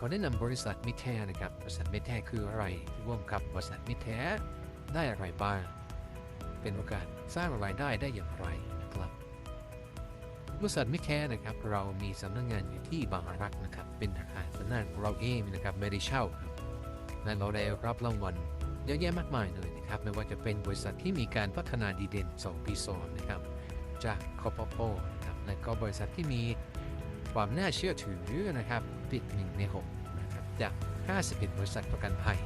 ขอแนะนำบริษัทมิแท้นะครับ บริษัทมิแท้คืออะไรร่วมกับบริษัทมิแท้ได้อะไรบ้าง เป็นโอกาสสร้างรายได้ได้อย่างไรนะครับ บริษัทมิแท้นะครับ เรามีสำนักงานอยู่ที่บางรักนะครับ เป็นอาคารสำนักงานของเราเองนะครับไม่ได้เช่าและเราได้รับรางวัลเยอะแยะมากมายเลยนะครับ ไม่ว่าจะเป็นบริษัทที่มีการพัฒนาดีเด่น 2 ปีซ้อนนะครับ จากคอปโปนะครับ และก็บริษัทที่มี ความน่าเชื่อถือนะครับติดหนึ่งในหกนะครับจาก 51 บริษัทประกันภัย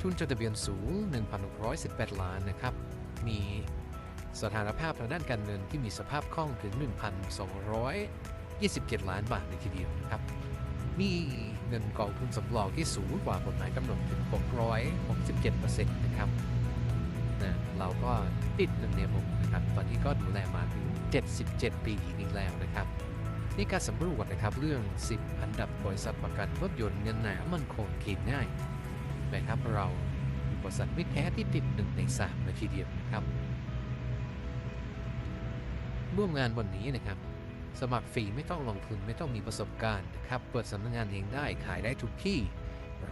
ทุนจดทะเบียนสูง 1,618 ล้านนะครับ มีสถานภาพทางด้านการเงินที่มีสภาพคล่องถึง 1,227 ล้านบาทเลยทีเดียวนะครับมีเงินกองทุนสำรองที่สูงกว่ากฎหมายกำหนดถึง 667%นะครับ เราก็ติดหนึ่งในหกนะครับ ตอนนี้ก็ดูแลมาถึง 77 ปีอีกแล้วนะครับ นี่การสำรวจนะครับเรื่อง 10 อันดับบริษัทประกันรถยนต์เงินหนามันคงขียนง่ายนะครับเราบริษัทมิตรแท้ที่ติดหนึ่งในสามเลยทีเดียวนะครับ ร่วมงานวันนี้นะครับ สมัครฟรีไม่ต้องลงทุนไม่ต้องมีประสบการณ์นะครับเปิดสำนักงานเองได้ขายได้ทุกที่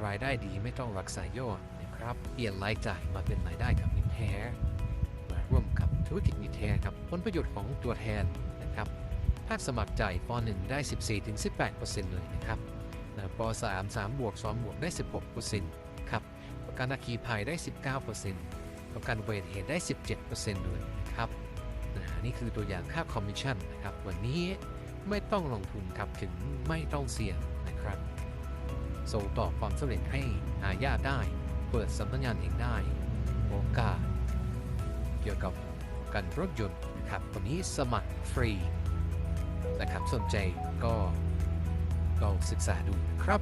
รายได้ดีไม่ต้องรักษายอดนะครับ เปลี่ยนรายจ่ายมาเป็นรายได้กับมิตรแท้มาร่วมกับ ธุรกิจมิแท้ครับผลประโยชน์ของตัวแทนนะครับภาคสมัครใจป .1 ได้ 14-18%เลยนะครับป .3 3บวก2บวกได้ 16%ครับประกันอัคคีภัยได้ 19%ประกันอุบัติเหตุได้ 17%เลยนะครับน,นี่คือตัวอย่างค่าคอมมิชชั่นนะครับ วันนี้ไม่ต้องลงทุนครับถึงไม่ต้องเสี่ยงนะครับ ส่งต่อความสำเร็จให้อาญาติได้ เปิดสำนักงานเองได้ โอกาสเกี่ยวกับ การรถยนต์นะครับวันนี้สมัครฟรีนะครับสนใจก็ลองศึกษาดูนะครับ